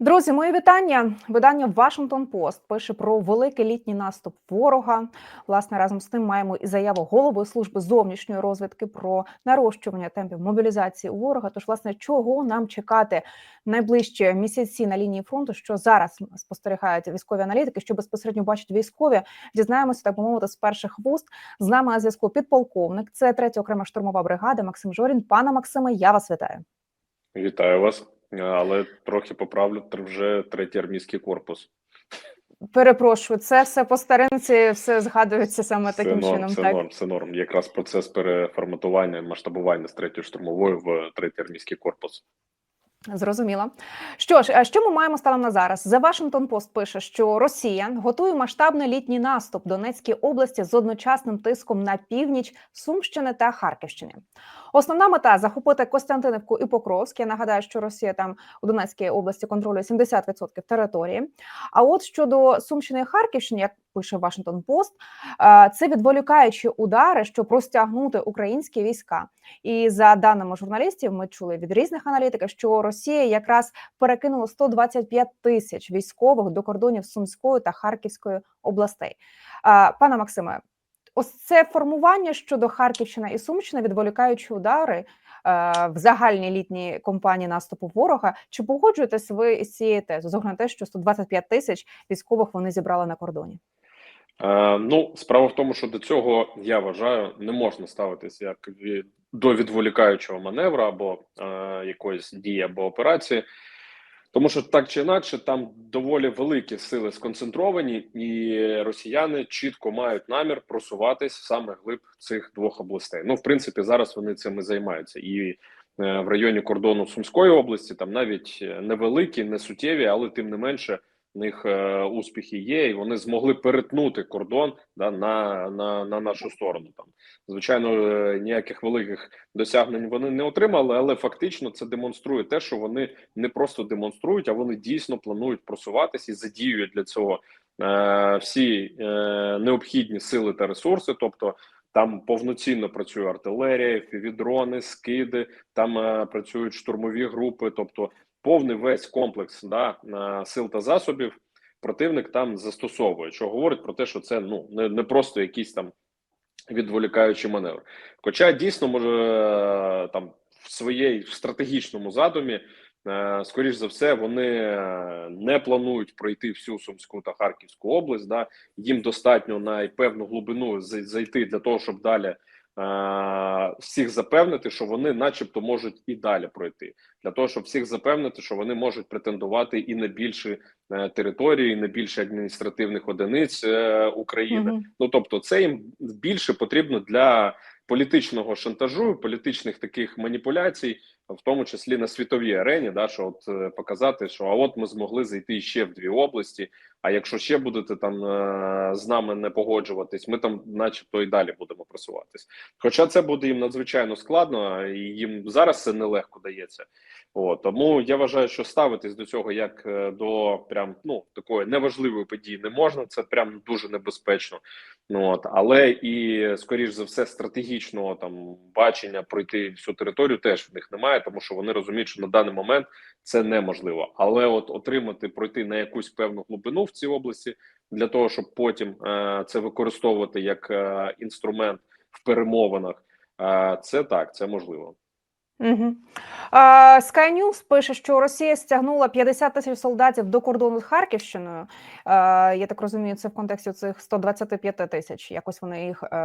Друзі, мої вітання. Видання Вашингтон Пост пише про великий літній наступ ворога. Власне, разом з тим маємо і заяву голови служби зовнішньої розвідки про нарощування темпів мобілізації ворога. Тож, власне, чого нам чекати найближчі місяці на лінії фронту, що зараз спостерігають військові аналітики, що безпосередньо бачать військові, дізнаємося так би мовити з перших вуст. З нами на зв'язку підполковник. Це третя окрема штурмова бригада. Максим Жорін. Пане Максиме, я вас вітаю. Вітаю вас, але трохи поправлю вже третій армійський корпус. Перепрошую, це все по старинці, все згадується саме Все таким норм, чином. Це Так норм, це норм. Якраз процес переформатування, масштабування з третьої штурмової в третій армійський корпус. Зрозуміло. Що ж, що ми маємо станом на зараз? The Washington Post пише, що Росія готує масштабний літній наступ Донецькій області з одночасним тиском на північ Сумщини та Харківщини. Основна мета захопити Костянтинівку і Покровськ. Я нагадаю, що Росія там у Донецькій області контролює 70% території. А от щодо Сумщини і Харківщини, як пише Washington Post, е, це відволікаючі удари, щоб розтягнути українські війська. І за даними журналістів, ми чули від різних аналітиків, що Росія якраз перекинула 125 тисяч військових до кордонів Сумської та Харківської областей. Пане Максиме, ось це формування щодо Харківщини і Сумщини, відволікаючи удари е, в загальній літній компанії наступу ворога. Чи погоджуєтесь ви з цією тезою? З огляду на те, що 125 тисяч військових вони зібрали на кордоні? Е, ну, справа в тому, що до цього я вважаю, не можна ставитись як від, до відволікаючого маневру або е, якоїсь дії або операції. Тому що так чи інакше, там доволі великі сили сконцентровані, і росіяни чітко мають намір просуватись саме глиб цих двох областей. Ну, в принципі, зараз вони цим і займаються. І е, в районі кордону Сумської області там навіть е, невеликі, не суттєві, але тим не менше в них е, успіхи є, і вони змогли перетнути кордон да, на, на, на нашу сторону. Там звичайно е, ніяких великих досягнень вони не отримали, але фактично це демонструє те, що вони не просто демонструють, а вони дійсно планують просуватися і задіюють для цього е, всі е, необхідні сили та ресурси, тобто. Там повноцінно працює артилерія, фівідрони, скиди, там е, працюють штурмові групи, тобто повний весь комплекс да, сил та засобів противник там застосовує, що говорить про те, що це ну не, не просто якийсь там відволікаючий маневр. Хоча дійсно може е, там в своєї стратегічному задумі, е, скоріш за все, вони е, не планують пройти всю Сумську та Харківську область. Да, їм достатньо на певну глибину зайти для того, щоб далі. Е, Всіх запевнити, що вони, начебто, можуть і далі пройти, для того, щоб всіх запевнити, що вони можуть претендувати і на більші е, території, і на більше адміністративних одиниць е, України. Мгм. Ну тобто, це їм більше потрібно для політичного шантажу, політичних таких маніпуляцій, в тому числі на світовій арені, да, що от показати, що а от ми змогли зайти ще в дві області. А якщо ще будете там е, з нами не погоджуватись, ми там, начебто, і далі будемо просуватись. Хоча це буде їм надзвичайно складно, і їм зараз це нелегко дається. От тому я вважаю, що ставитись до цього як е, до прям ну такої неважливої події не можна. Це прям дуже небезпечно. Ну от але і скоріш за все стратегічного там бачення пройти всю територію теж в них немає, тому що вони розуміють, що на даний момент це неможливо. Але от отримати пройти на якусь певну глибину в цій області для того, щоб потім е, це використовувати як е, інструмент в перемовинах. Е, це так, це можливо. Угу. Sky News пише, що Росія стягнула 50 тисяч солдатів до кордону з Харківщиною. Е, Я так розумію, це в контексті цих 125 тисяч. Якось вони їх е,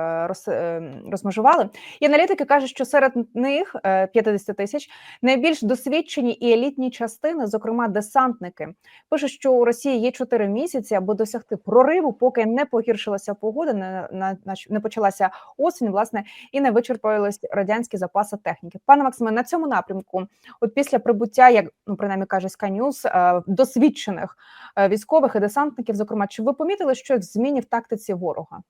е, розмежували. І аналітики кажуть, що серед них е, 50 тисяч найбільш досвідчені і елітні частини, зокрема десантники. Пишуть, що у Росії є 4 місяці, аби досягти прориву, поки не погіршилася погода, не, на, не почалася осінь, власне, і не вичерпались радянські запаси техніки. Пане Максиме, на цьому напрямку, от після прибуття, як ну принаймні каже News, е, досвідчених е, військових і десантників, зокрема, чи ви помітили щось в зміні в тактиці ворога?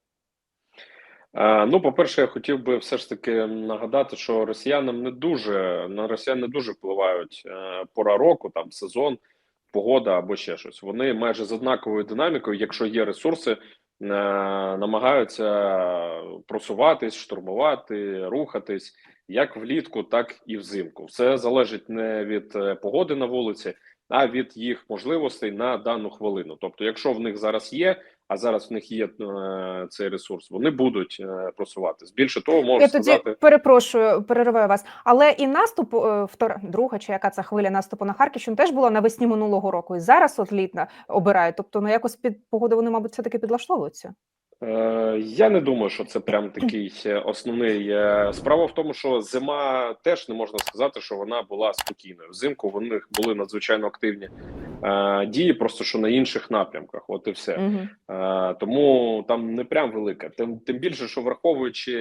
Е, Ну, по-перше, я хотів би все ж таки нагадати, що росіянам не дуже на росіян не дуже впливають пора року, там сезон, погода або ще щось. Вони майже з однаковою динамікою, якщо є ресурси, намагаються просуватись, штурмувати, рухатись як влітку, так і взимку. Все залежить не від е, погоди на вулиці, а від їх можливостей на дану хвилину. Тобто, якщо в них зараз є, а зараз в них є е, цей ресурс, вони будуть е, просуватись. Більше того, можу Я тоді перепрошую, перериваю вас. Але і наступ, е, втора, друга чи яка це хвиля наступу на Харківщину теж була навесні минулого року. І зараз от літна обирають. Тобто, ну якось під погоду вони, мабуть, все таки підлаштовуються. Е, Я не думаю, що це прям такий е, основний. е, Справа в тому, що зима теж не можна сказати, що вона була спокійною. Взимку вони були надзвичайно активні е, дії, просто що на інших напрямках. От і все. Угу. Е, Тому там не прям велика. Тим тим більше, що враховуючи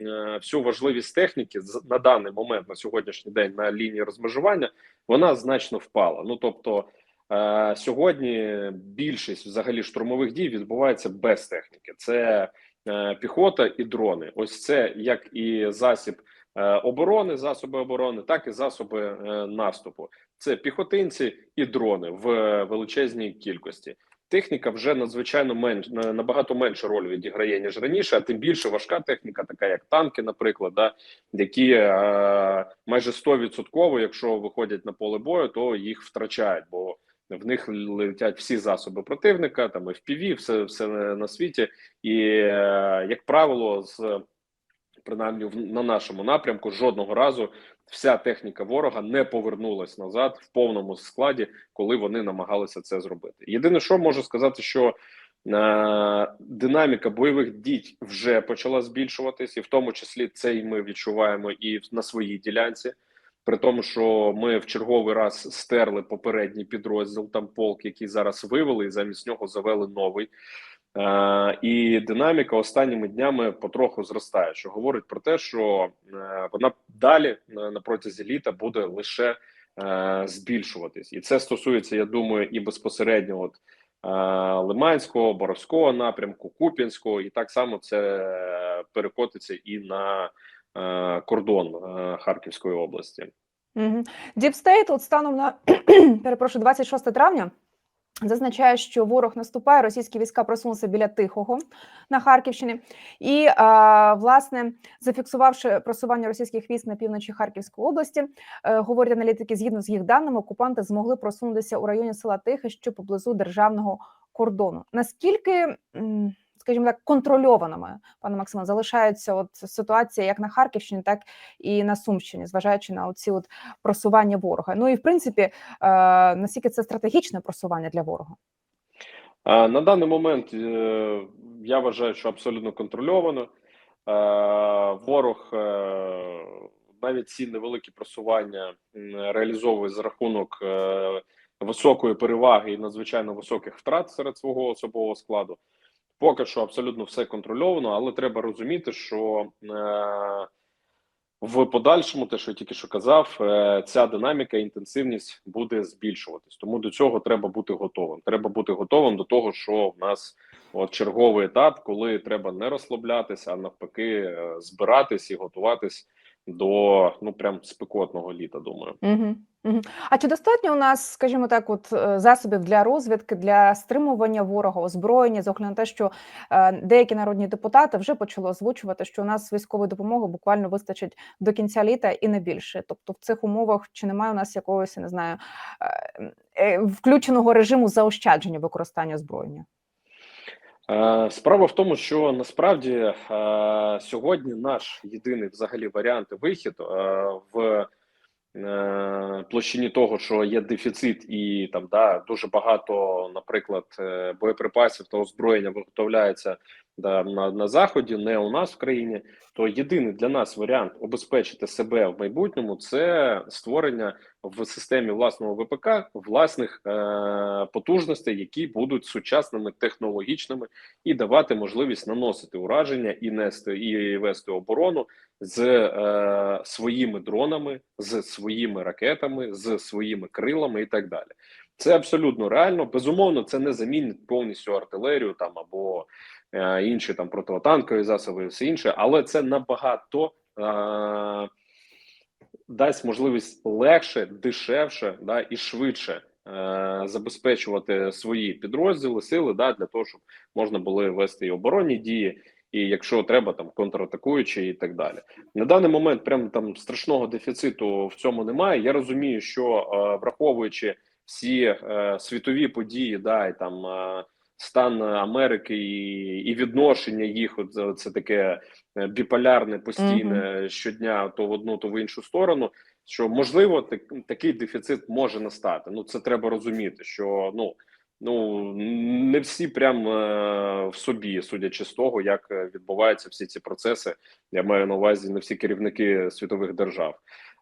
е, всю важливість техніки на даний момент, на сьогоднішній день на лінії розмежування, вона значно впала. Ну тобто. Е, Сьогодні більшість взагалі штурмових дій відбувається без техніки. Це е, піхота і дрони. Ось це як і засіб е, оборони, засоби оборони, так і засоби наступу. Це піхотинці і дрони в величезній кількості. Техніка вже надзвичайно менш набагато менше роль відіграє ніж раніше, а тим більше важка техніка, така як танки, наприклад, да, які е, майже 100%, якщо виходять на поле бою, то їх втрачають, бо в них летять всі засоби противника, там FPV, все, все на світі, і е, як правило, з принаймні на нашому напрямку жодного разу вся техніка ворога не повернулась назад в повному складі, коли вони намагалися це зробити. Єдине, що можу сказати, що е, динаміка бойових дій вже почала збільшуватись, і в тому числі це і ми відчуваємо і на своїй ділянці. При тому, що ми в черговий раз стерли попередній підрозділ, там полк, який зараз вивели, і замість нього завели новий. Е, і динаміка останніми днями потроху зростає, що говорить про те, що е, вона далі на, на протязі літа буде лише е, збільшуватись, і це стосується, я думаю, і безпосередньо от е, Лиманського, Боровського напрямку, Куп'янського, і так само це е, перекотиться і на е, кордон е, Харківської області. Угу. Діпстейт, от станом на перепрошую, 26 травня. Зазначає, що ворог наступає, російські війська просунулися біля Тихого на Харківщині, і власне зафіксувавши просування російських військ на півночі Харківської області, е, говорять аналітики, згідно з їх даними, окупанти змогли просунутися у районі села Тихе, що поблизу державного кордону. Наскільки скажімо так, контрольованими, пане Максиме, залишаються от ситуація як на Харківщині, так і на Сумщині, зважаючи на оці от просування ворога. Ну і в принципі, е, наскільки це стратегічне просування для ворога? А, На даний момент е, я вважаю, що абсолютно контрольовано. Е, Ворог е, навіть ці невеликі просування реалізовує за рахунок е, високої переваги і надзвичайно високих втрат серед свого особового складу. Поки що абсолютно все контрольовано, але треба розуміти, що е, в подальшому, те, що я тільки що казав, е, ця динаміка, інтенсивність буде збільшуватись. Тому до цього треба бути готовим. Треба бути готовим до того, що в нас от черговий етап, коли треба не розслаблятися, а навпаки, е, збиратись і готуватись до ну прям спекотного літа. Думаю. Угу. А чи достатньо у нас, скажімо так, от е, засобів для розвідки, для стримування ворога, озброєння, з огляду на те, що е, деякі народні депутати вже почали озвучувати, що у нас військової допомоги буквально вистачить до кінця літа і не більше. Тобто, в цих умовах чи немає у нас якогось, я не знаю, е, включеного режиму заощадження використання озброєння? Е, Справа в тому, що насправді е, сьогодні наш єдиний взагалі варіант і вихід е, в площині того, що є дефіцит, і там да дуже багато, наприклад, боєприпасів та озброєння виготовляється да, на, на заході, не у нас в країні. То єдиний для нас варіант обезпечити себе в майбутньому це створення в системі власного ВПК власних е, потужностей, які будуть сучасними технологічними і давати можливість наносити ураження і нести і вести оборону з е, своїми дронами, з своїми ракетами, з своїми крилами і так далі. Це абсолютно реально. Безумовно, це не замінить повністю артилерію там або інші там протитанкові засоби, все інше, але це набагато. Е, Дасть можливість легше, дешевше да і швидше е, забезпечувати свої підрозділи, сили да для того, щоб можна було вести і оборонні дії, і якщо треба, там контратакуючи і так далі. На даний момент прям там страшного дефіциту в цьому немає. Я розумію, що е, враховуючи всі е, світові події, да, і там е, стан Америки і, і відношення їх, от це- таке е, біполярне постійне щодня, то в одну, то в іншу сторону. Що можливо, так, такий дефіцит може настати. Ну це треба розуміти, що ну. Ну не всі прям е, в собі, судячи з того, як е, відбуваються всі ці процеси. Я маю на увазі не всі керівники світових держав.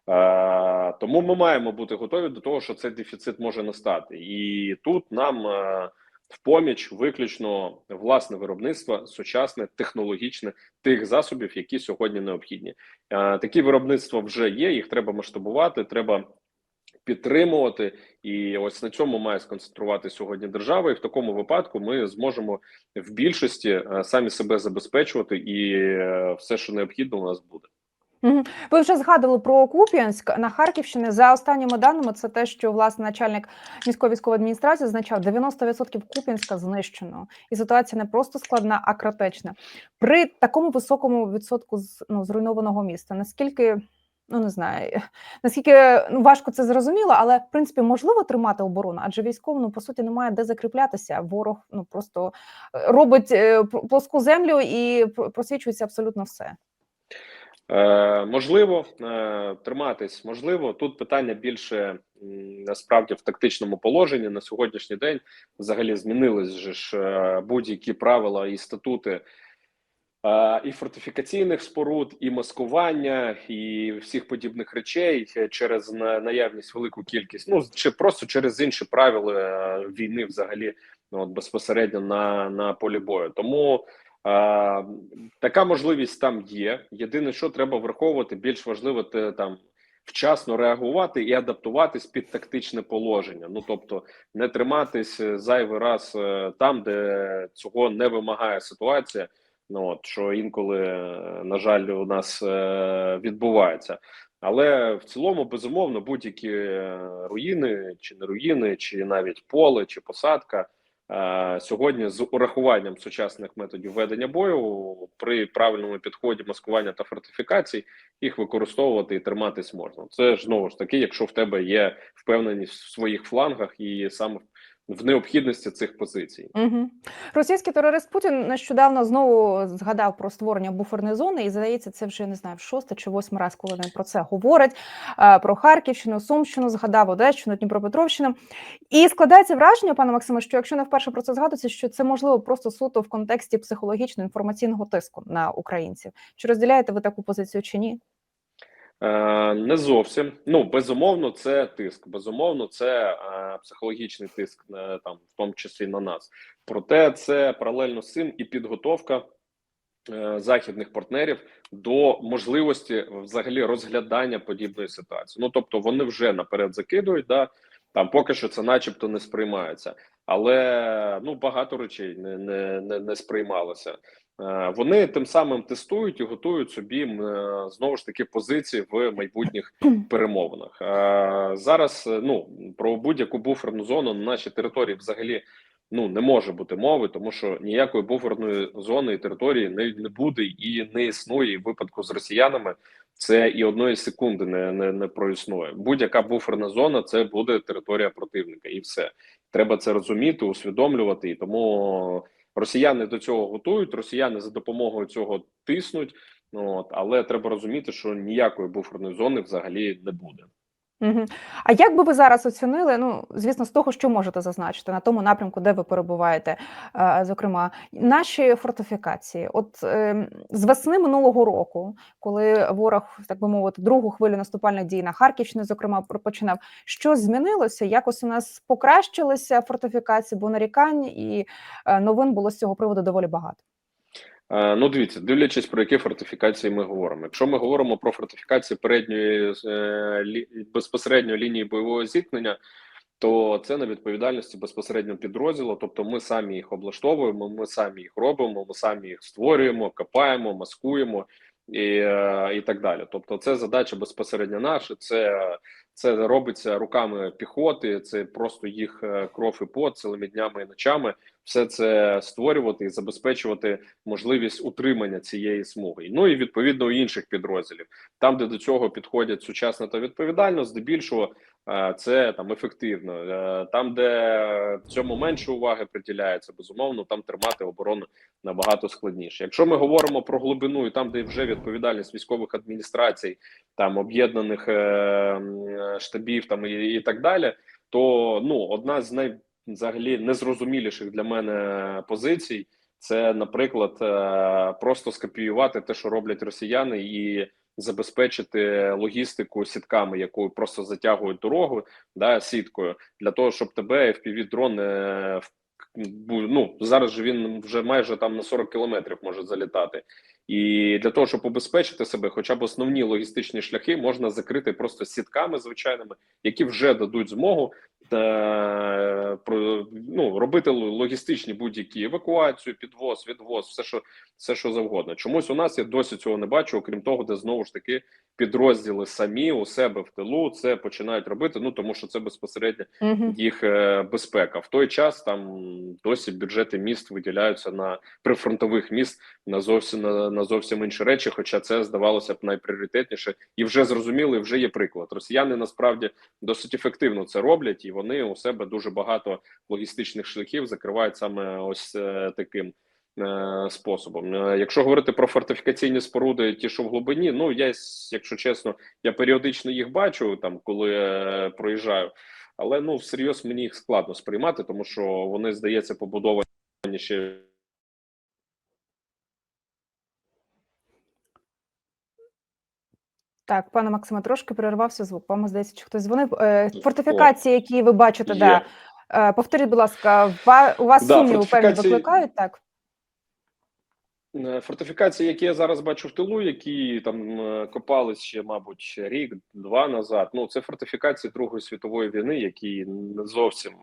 Е, тому ми маємо бути готові до того, що цей дефіцит може настати, і тут нам е, в поміч виключно власне виробництво, сучасне, технологічне тих засобів, які сьогодні необхідні. Е, такі виробництва вже є. Їх треба масштабувати, треба підтримувати, і ось на цьому має сконцентрувати сьогодні держава. І в такому випадку ми зможемо в більшості е, самі себе забезпечувати, і е, все, що необхідно, у нас буде. Ви вже згадували про Куп'янськ на Харківщині. За останніми даними, це те, що власне начальник міської військової адміністрації зазначав, 90% Куп'янська знищено, і ситуація не просто складна, а критична. При такому високому відсотку ну, зруйнованого міста. Наскільки ну не знаю, наскільки ну важко це зрозуміло, але в принципі можливо тримати оборону, адже військовому ну, по суті немає де закріплятися. Ворог ну просто е, робить е, плоску землю і просвічується абсолютно все. Е, можливо, е, триматись можливо. Тут питання більше насправді в тактичному положенні на сьогоднішній день взагалі змінились же ж е, будь-які правила і статути. І фортифікаційних споруд, і маскування, і всіх подібних речей через наявність велику кількість, ну чи просто через інші правила війни, взагалі, ну от безпосередньо на, на полі бою. Тому така можливість там є. Єдине, що треба враховувати, більш важливо те там вчасно реагувати і адаптуватись під тактичне положення. Ну тобто, не триматись е, зайвий раз е, там, де цього не вимагає ситуація. Ну от що інколи, е, на жаль, у нас е, відбувається. Але в цілому, безумовно, будь-які е, руїни, чи не руїни, чи навіть поле, чи посадка е, сьогодні з урахуванням сучасних методів ведення бою при правильному підході маскування та фортифікацій їх використовувати і триматись можна. Це ж знову ж таки, якщо в тебе є впевненість в своїх флангах і саме в необхідності цих позицій. Угу. Російський терорист Путін нещодавно знову згадав про створення буферної зони, і здається, це вже не знаю, в шостий чи восьмий раз, коли він про це говорить. е, Про Харківщину, Сумщину, згадав Одещину, Дніпропетровщину. І складається враження, пане Максиме, що якщо не вперше про це згадується, що це можливо просто суто в контексті психологічно-інформаційного тиску на українців. Чи розділяєте ви таку позицію чи ні? Е, Не зовсім. Ну безумовно, це тиск. Безумовно, це е, психологічний тиск, е, там в тому числі на нас. Проте це паралельно з цим і підготовка західних партнерів до можливості взагалі розглядання подібної ситуації. Ну тобто, вони вже наперед закидують, да там поки що це, начебто, не сприймається, але ну багато речей не, не, не, не сприймалося. Е, Вони тим самим тестують і готують собі е, знову ж таки позиції в майбутніх перемовинах. Е, Зараз ну про будь-яку буферну зону на нашій території взагалі ну не може бути мови, тому що ніякої буферної зони і території не, не буде і не існує І в випадку з росіянами. Це і одної секунди не, не, не проіснує. Будь-яка буферна зона це буде територія противника, і все треба це розуміти, усвідомлювати. І тому росіяни до цього готують. Росіяни за допомогою цього тиснуть. Ну, от, але треба розуміти, що ніякої буферної зони взагалі не буде. А як би ви зараз оцінили? Ну, звісно, з того, що можете зазначити на тому напрямку, де ви перебуваєте, е, зокрема, наші фортифікації, от е, з весни минулого року, коли ворог, так би мовити, другу хвилю наступальних дій на Харківщині, зокрема, починав, що змінилося? Якось у нас покращилися фортифікації, бо нарікань і е, новин було з цього приводу доволі багато. Е, Ну, дивіться, дивлячись про які фортифікації ми говоримо. Якщо ми говоримо про фортифікації передньої е, безпосередньо лінії бойового зіткнення, то це на відповідальності безпосередньо підрозділу. Тобто, ми самі їх облаштовуємо, ми самі їх робимо, ми самі їх створюємо, копаємо, маскуємо і, е, і так далі. Тобто, це задача безпосередньо наша. Це це робиться руками піхоти, це просто їх е, кров і пот цілими днями і ночами. Все це створювати і забезпечувати можливість утримання цієї смуги. Ну і відповідно у інших підрозділів, там де до цього підходять сучасно та відповідально, здебільшого це там ефективно. Е, Там, де цьому менше уваги приділяється, безумовно, там тримати оборону набагато складніше. Якщо ми говоримо про глибину і там, де вже відповідальність військових адміністрацій, там об'єднаних е, е, штабів, там і, і так далі, то ну одна з най взагалі незрозуміліших для мене позицій. Це, наприклад, е, просто скопіювати те, що роблять росіяни, і забезпечити логістику сітками, якою просто затягують дорогу да, сіткою, для того, щоб тебе fpv дрон не ну зараз же він вже майже там на 40 кілометрів може залітати. І для того, щоб убезпечити себе, хоча б основні логістичні шляхи можна закрити просто сітками звичайними, які вже дадуть змогу е, про ну робити логістичні будь-які евакуацію, підвоз, відвоз, все що все, що завгодно. Чомусь у нас я досі цього не бачу, окрім того, де знову ж таки підрозділи самі у себе в тилу це починають робити. Ну тому що це безпосередньо їх е, безпека. В той час там досі бюджети міст виділяються на прифронтових міст на зовсім на, на зовсім інші речі. Хоча це здавалося б найпріоритетніше, і вже зрозуміли, вже є приклад. Росіяни насправді досить ефективно це роблять, і вони у себе дуже багато логістичних шляхів закривають саме ось е, таким. е, Способом, Е, якщо говорити про фортифікаційні споруди, ті, що в глибині, ну я, якщо чесно, я періодично їх бачу там, коли проїжджаю, але ну всерйоз мені їх складно сприймати, тому що вони, здається, побудовані ще Так, пане Максиме, трошки перервався звук. Вам здається, чи хтось дзвонив. Е, Фортифікації, які ви бачите, є. да. Е, повторіть, будь ласка, у вас Да, сумніви певні викликають, так? Е, Фортифікації, які я зараз бачу в тилу, які там е, копались ще, мабуть, рік, два назад. Ну, це фортифікації Другої світової війни, які не зовсім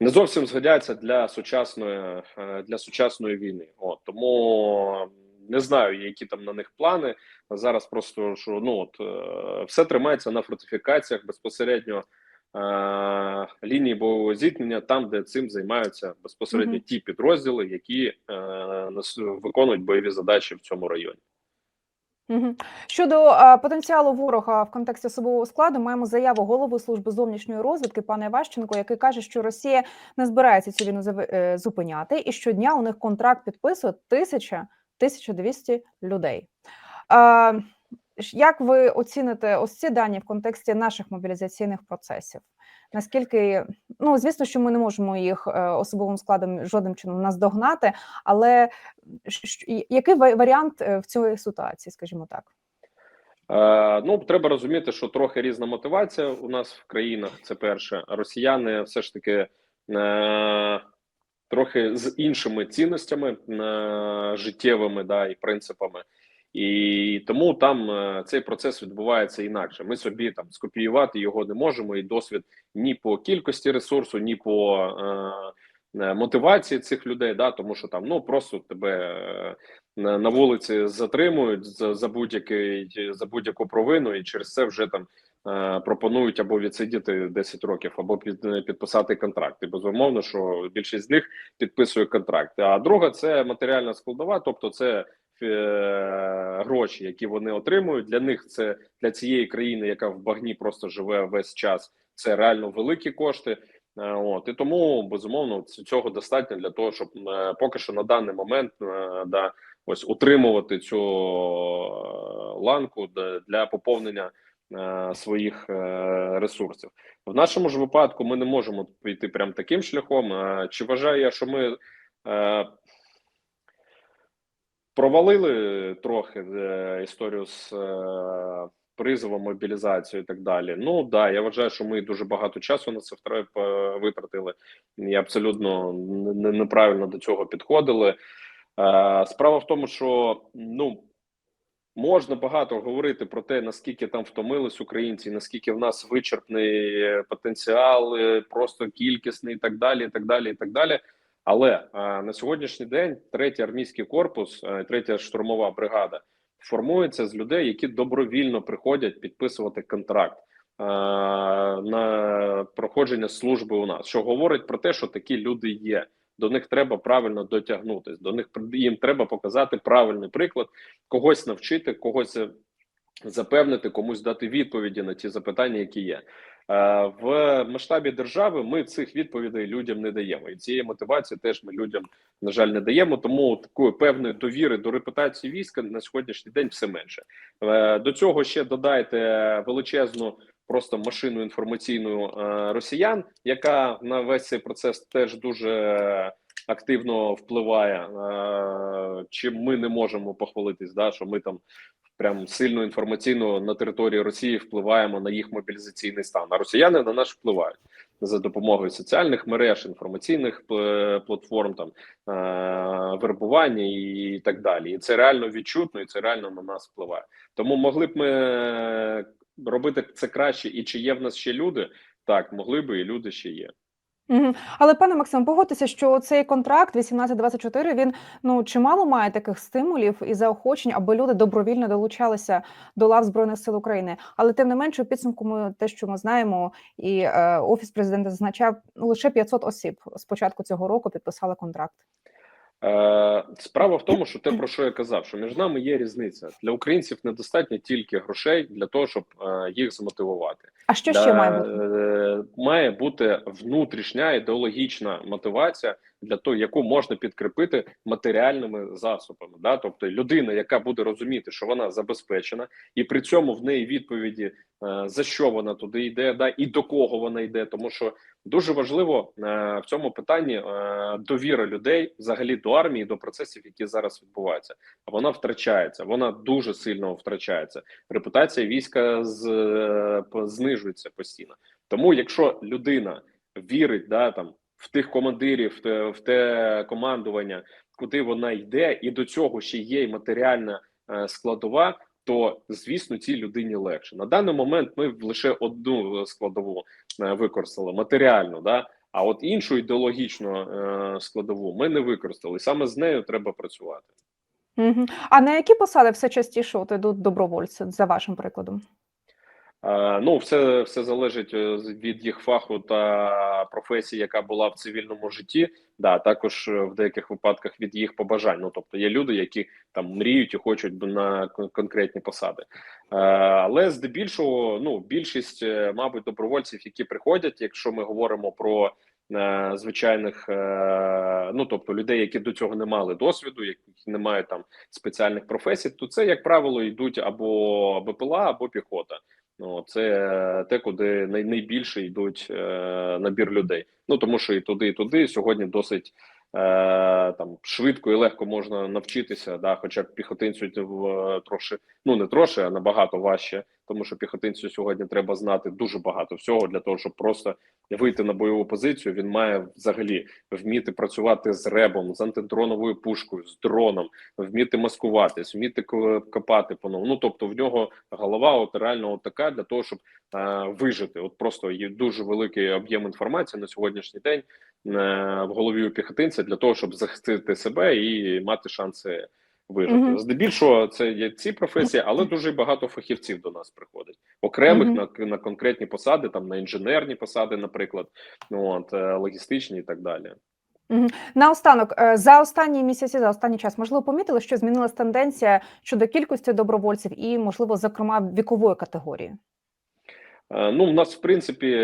не зовсім згодяться для сучасної е, для сучасної війни. От тому не знаю, які там на них плани. Зараз просто що ну от все тримається на фортифікаціях безпосередньо. Е, Лінії бойового зіткнення там, де цим займаються безпосередньо ті підрозділи, які е, виконують бойові задачі в цьому районі. Щодо е, потенціалу ворога в контексті особового складу, маємо заяву голови служби зовнішньої розвідки пана Іващенко, який каже, що Росія не збирається цю війну зупиняти, і щодня у них контракт підписує тисяча 1200 людей. Як ви оціните ось ці дані в контексті наших мобілізаційних процесів? Наскільки ну звісно, що ми не можемо їх е, особовим складом жодним чином наздогнати, але який ва- варіант е, в цій ситуації, скажімо так? Е, ну, треба розуміти, що трохи різна мотивація у нас в країнах. Це перше. Росіяни все ж таки е, трохи з іншими цінностями е, життєвими да, і принципами. І тому там е, цей процес відбувається інакше. Ми собі там скопіювати його не можемо, і досвід ні по кількості ресурсу, ні по е, е, мотивації цих людей, да, тому що там ну просто тебе на, вулиці затримують за, за будь-який за будь-яку провину, і через це вже там пропонують або відсидіти 10 років, або під, підписати контракт. І безумовно, що більшість з них підписує контракт. А друга це матеріальна складова, тобто це гроші, які вони отримують. Для них це для цієї країни, яка в багні просто живе весь час. Це реально великі кошти. Е, От і тому безумовно цього достатньо для того, щоб е, поки що на даний момент е, да ось утримувати цю е, ланку для поповнення е, своїх е, ресурсів. В нашому ж випадку ми не можемо піти прям таким шляхом. Е, Чи вважаю я, що ми е, провалили трохи е, історію з е, призовом, мобілізацією і так далі? Ну да, я вважаю, що ми дуже багато часу на це втра- витратили і абсолютно не- не- неправильно до цього підходили. Е, Справа в тому, що ну можна багато говорити про те, наскільки там втомились українці, наскільки в нас вичерпний е, потенціал, е, просто кількісний, і так далі, і так далі, і так далі. Але е, на сьогоднішній день третій армійський корпус, е, третя штурмова бригада формується з людей, які добровільно приходять підписувати контракт е, на проходження служби у нас, що говорить про те, що такі люди є. До них треба правильно дотягнутись. До них їм треба показати правильний приклад, когось навчити, когось запевнити, комусь дати відповіді на ті запитання, які є. Е, В масштабі держави ми цих відповідей людям не даємо, і цієї мотивації теж ми людям на жаль не даємо. Тому такої певної довіри до репутації війська на сьогоднішній день все менше. Е, До цього ще додайте величезну просто машину інформаційну е, росіян, яка на весь цей процес теж дуже активно впливає. Чим ми не можемо похвалитись, да що ми там прям сильно інформаційно на території Росії впливаємо на їх мобілізаційний стан. А росіяни на нас впливають за допомогою соціальних мереж, інформаційних платформ, там е- вербування і так далі. І це реально відчутно, і це реально на нас впливає. Тому могли б ми е, робити це краще, і чи є в нас ще люди? Так, могли би, і люди ще є. Але пане Максим, погодьтеся, що цей контракт 18-24, він ну чимало має таких стимулів і заохочень, аби люди добровільно долучалися до лав збройних сил України. Але тим не менше, у підсумку ми те, що ми знаємо, і е, офіс президента зазначав, лише 500 осіб з початку цього року підписали контракт. Е, справа в тому, що те, про що я казав, що між нами є різниця. Для українців недостатньо тільки грошей для того, щоб е, їх змотивувати. А що ще має бути? Е, має бути внутрішня ідеологічна мотивація для того, яку можна підкріпити матеріальними засобами. Да? Тобто людина, яка буде розуміти, що вона забезпечена, і при цьому в неї відповіді е, за що вона туди йде, да і до кого вона йде, тому що дуже важливо е, в цьому питанні е, довіра людей взагалі до армії, до процесів, які зараз відбуваються. А вона втрачається, вона дуже сильно втрачається. Репутація війська з, знижується постійно. Тому, якщо людина вірить, да там в тих командирів, в те, командування, куди вона йде, і до цього ще є й матеріальна е, складова. То звісно, цій людині легше на даний момент. Ми лише одну складову е, використали матеріальну, да а от іншу ідеологічну е, складову ми не використали. Саме з нею треба працювати. А на які посади все частіше от йдуть добровольці, за вашим прикладом? Е, Ну, все, все залежить е, від їх фаху та професії, яка була в цивільному житті. Да, також е, в деяких випадках від їх побажань. Ну, тобто є люди, які там мріють і хочуть на конкретні посади. Але здебільшого, ну, більшість, мабуть, добровольців, які приходять, якщо ми говоримо про звичайних, ну тобто людей, які до цього не мали досвіду, які не мають там спеціальних професій, то це, як правило, йдуть або БПЛА, або піхота. Ну, це те, куди най- найбільше йдуть е, набір людей. Ну тому що і туди, і туди сьогодні досить е, там швидко і легко можна навчитися. Да, хоча піхотинцю в трошки, ну не трошки, а набагато важче, тому що піхотинцю сьогодні треба знати дуже багато всього для того, щоб просто вийти на бойову позицію. Він має взагалі вміти працювати з ребом, з антидроновою пушкою, з дроном, вміти маскуватись, вміти ко- копати по. Ну тобто в нього голова от реально от така для того, щоб е, вижити. От просто є дуже великий об'єм інформації на сьогоднішній день е, в голові у піхотинця для того, щоб захистити себе і мати шанси вижити. Мгм. Здебільшого це є ці професії, але дуже багато фахівців до нас приходить окремих Мгм. на, на конкретні посади, там на інженерні посади, наприклад, ну от е, логістичні і так далі. Наостанок, е, за останні місяці, за останній час, можливо, помітили, що змінилась тенденція щодо кількості добровольців і, можливо, зокрема, вікової категорії. Е, Ну, в нас, в принципі,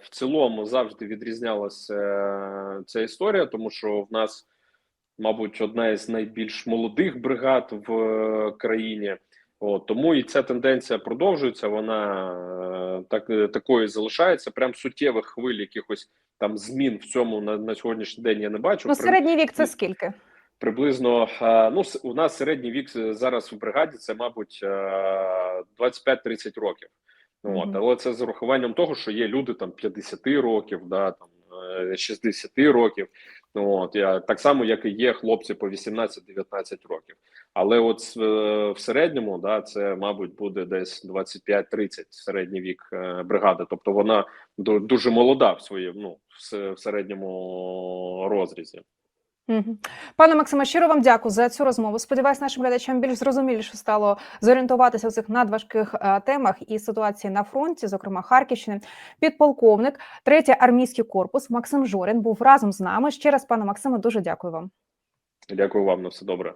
в цілому завжди відрізнялася ця історія, тому що в нас, мабуть, одна із найбільш молодих бригад в е, країні. От, тому і ця тенденція продовжується. Вона е, так е, такою залишається. Прям суттєвих хвиль, якихось там змін в цьому на, на сьогоднішній день я не бачу. Ну, середній вік це скільки? приблизно ну у нас середній вік зараз в бригаді це мабуть е, 25-30 років. От, Мгм. але це з урахуванням того, що є люди там 50 років, да там 60 років. Ну, От я так само, як і є хлопці по 18-19 років. Але от е, в середньому, да, це мабуть буде десь 25-30 середній вік е, бригади. Тобто вона ду- дуже молода в своєму ну, в середньому розрізі. Пане Максиме, щиро вам дякую за цю розмову. Сподіваюсь, нашим глядачам більш зрозуміліше стало зорієнтуватися в цих надважких е, темах і ситуації на фронті, зокрема Харківщини. Підполковник, третій армійський корпус Максим Жорін був разом з нами. Ще раз, пане Максиме, дуже дякую вам. Дякую вам на все добре.